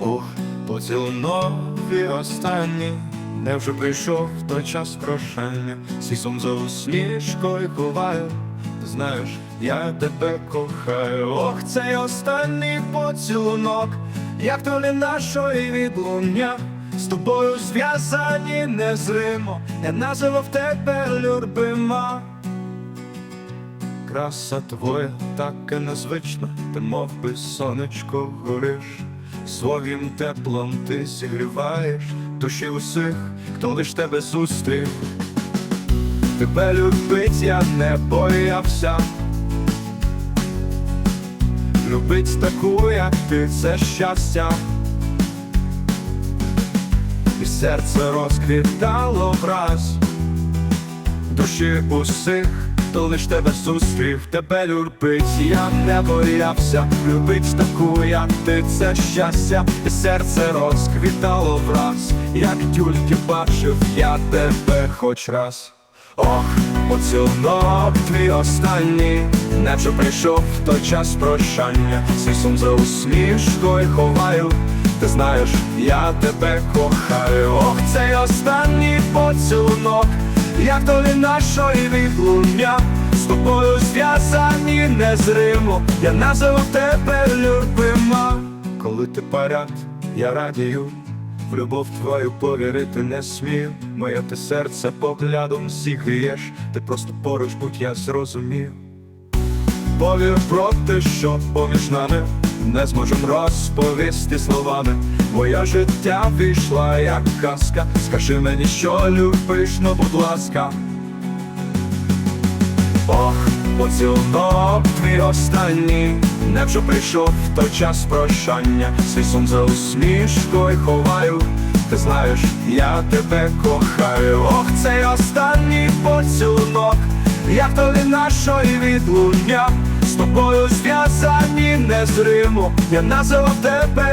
Ух, поцілунок і останній, не вже прийшов той час прощання, Свій сум за усмішкою Ти знаєш, я тебе кохаю. Ох, цей останній поцілунок, як то не нашої відлуння, з тобою зв'язані незримо, я називав тебе любима. Краса твоя така незвична, ти мов би сонечко гориш, своїм теплом ти зігріваєш душі усіх, хто лиш тебе зустрів. Тебе любить я не боявся. Любить таку, як ти, це щастя. І серце розквітало враз душі усіх, хто лиш тебе зустрів, тебе любить, я не боявся, любить таку, як ти, це щастя, і серце розквітало враз, як тільки бачив я тебе хоч раз. Ох, поцілунок твій останній, наче прийшов той час прощання, свій за усмішкою ховаю. Ти знаєш, я тебе кохаю. Ох, цей останній поцілунок, як долі нашої відлуння, з тобою зв'язані незримо, я називав тебе любима. Коли ти поряд, я радію, в любов твою повірити не смію. Моє ти серце поглядом зігрієш, ти просто поруч будь я зрозумів. Повір про те, що поміж нами не зможем розповісти словами. Моє життя вийшла як казка. Скажи мені, що любиш, ну будь ласка. Ох, поцілунок твій останній, невже прийшов той час прощання, свій сум за усмішкою ховаю. Ти знаєш, я тебе кохаю. Ох, цей останній поцілунок, як долі нашої відлуння, з тобою зв'язані незримо, я називав тебе.